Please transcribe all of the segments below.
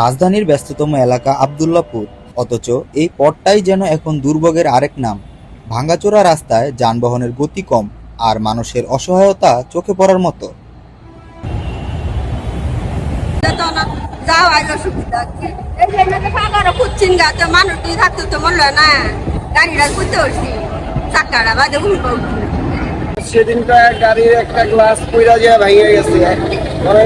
রাজধানীর ব্যস্ততম এলাকা আবদুল্লাপুর। অথচ এই পথটাই যেন এখন দুর্ভোগের আরেক নাম। ভাঙ্গাচোরা রাস্তায় যানবাহনের গতি কম আর মানুষের অসহায়তা চোখে পড়ার মতো। সেদিনটা গাড়ির একটা গ্লাস পইরা যায় ভেঙে গেছে।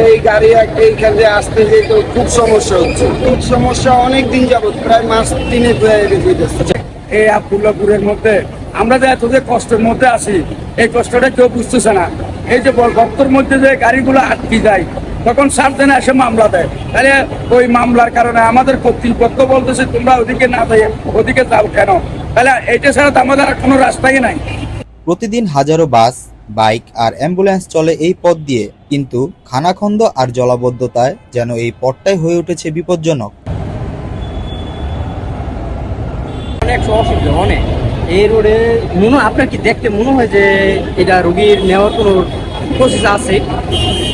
এই গাড়ি একটা এইখানে আসতে যেত খুব সমস্যা হচ্ছে। খুব সমস্যা অনেক দিন যাবত প্রায় মাস তিনে হয়ে গেছে। এই আবদুল্লাপুরের মধ্যে আমরা যে এত যে কষ্টের মধ্যে আছি এই কষ্টটা কেউ বুঝতেছে না। এই যে ভক্তর মধ্যে যে গাড়িগুলো আটকে যায় তখন সার্জেনে এসে মামলা দেয়। তাহলে ওই মামলার কারণে আমাদের কর্তৃপক্ষ বলতেছে তোমরা ওদিকে না যাই ওদিকে যাও কেন? তাহলে এইটা ছাড়া তো আমাদের আর কোনো রাস্তাই নাই। প্রতিদিন হাজারো বাস বাইক আর অ্যাম্বুলেন্স চলে এই পথ দিয়ে, কিন্তু খানাখন্দ আর জলাবদ্ধতায় যেন এই পথটাই হয়ে উঠেছে বিপজ্জনক। অনেক এই রোডে মনে আপনার কি দেখতে মনে হয় যে এটা রোগীর নেওয়ার কোনো প্রসেস আছে?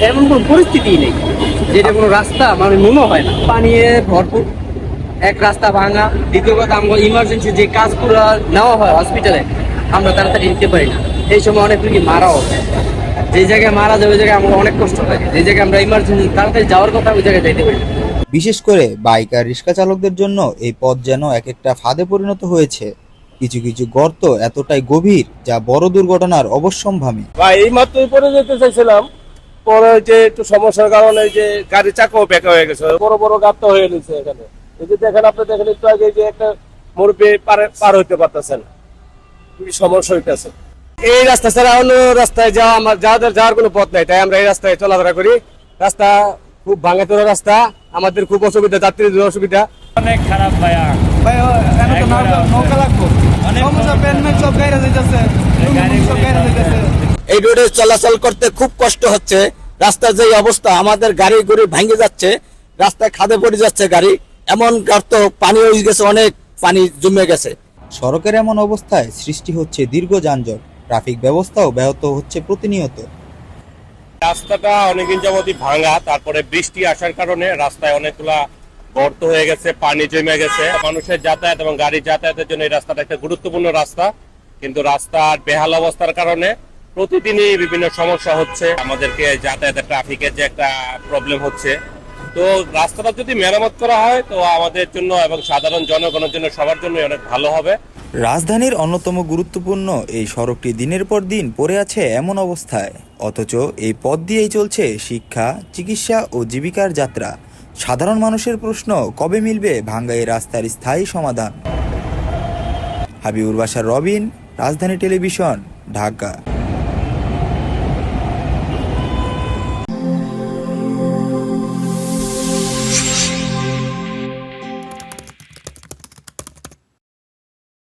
এমন কোনো পরিস্থিতি নেই, যেটা কোনো রাস্তা মানে মনে হয় না। পানিয়ে ভরপুর, এক রাস্তা ভাঙা। দ্বিতীয় কথা আমরা ইমার্জেন্সি যে কাজগুলো নেওয়া হয় হসপিটালে আমরা তাড়াতাড়ি নিতে পারি না। এই সময় অনেক রোগী মারাও যে জায়গায় মারা যায় ওই জায়গায় আমরা অনেক কষ্ট লাগে যে জায়গায় আমরা ইমার্জেন্সি তাড়াতাড়ি যাওয়ার কথা ওই জায়গায় যাইতে পারি বিশেষ করে বাইক আর রিক্সা চালকদের জন্য এই পথ যেন এক একটা ফাঁদে পরিণত হয়েছে। কিছু কিছু গর্ত এতটাই গভীর যা বড় দুর্ঘটনার অবশ্যম্ভামী। ভাই এই মাত্র পরে যেতে চাইছিলাম। পরে যে একটু সমস্যার কারণে যে গাড়ি চাকাও বেঁকা হয়ে গেছে। বড় বড় গাত হয়ে গেছে এখানে। এই যে দেখেন আপনি দেখেন একটু আগে যে একটা মুরব্বী পার পার হইতে পারতেছেন। খুবই সমস্যা হইতেছে। এই রাস্তা ছাড়া অন্য রাস্তায় যাওয়া আমার যাওয়ার যাওয়ার কোনো পথ নাই তাই আমরা এই রাস্তায় চলাফেরা করি। রাস্তা খুব ভাঙে তোলা রাস্তা আমাদের খুব অসুবিধা যাত্রীদের অসুবিধা। অনেক খারাপ ভাইয়া। এই রোডে চলাচল করতে খুব কষ্ট হচ্ছে। রাস্তার যে অবস্থা আমাদের গাড়ি গুড়ি ভাঙে যাচ্ছে রাস্তায় খাদে পড়ে যাচ্ছে গাড়ি। এমন গর্ত পানি হয়ে গেছে অনেক পানি জমে গেছে। সড়কের এমন অবস্থায় সৃষ্টি হচ্ছে দীর্ঘ যানজট, ট্রাফিক ব্যবস্থাও ব্যাহত হচ্ছে প্রতিনিয়ত। রাস্তাটা অনেকদিন যাবতই ভাঙা, তারপরে বৃষ্টি আসার কারণে রাস্তায় অনেকগুলা গর্ত হয়ে গেছে, পানি জমে গেছে। মানুষের যাতায়াত এবং গাড়ি যাতায়াতের জন্য এই রাস্তাটা একটা গুরুত্বপূর্ণ রাস্তা, কিন্তু রাস্তার বেহাল অবস্থার কারণে প্রতিদিনই বিভিন্ন সমস্যা হচ্ছে। আমাদেরকে যাতায়াতের ট্রাফিকের যে একটা প্রবলেম হচ্ছে। তো রাস্তাটা যদি মেরামত করা হয়, তো আমাদের জন্য এবং সাধারণ জনগণের জন্য সবার জন্য অনেক ভালো হবে। রাজধানীর অন্যতম গুরুত্বপূর্ণ এই সড়কটি দিনের পর দিন পড়ে আছে এমন অবস্থায়। অথচ এই পথ দিয়েই চলছে শিক্ষা, চিকিৎসা ও জীবিকার যাত্রা। সাধারণ মানুষের প্রশ্ন, কবে মিলবে ভাঙ্গা এই রাস্তার স্থায়ী সমাধান? হাবিবুর বাসার রবিন, রাজধানী টেলিভিশন, ঢাকা।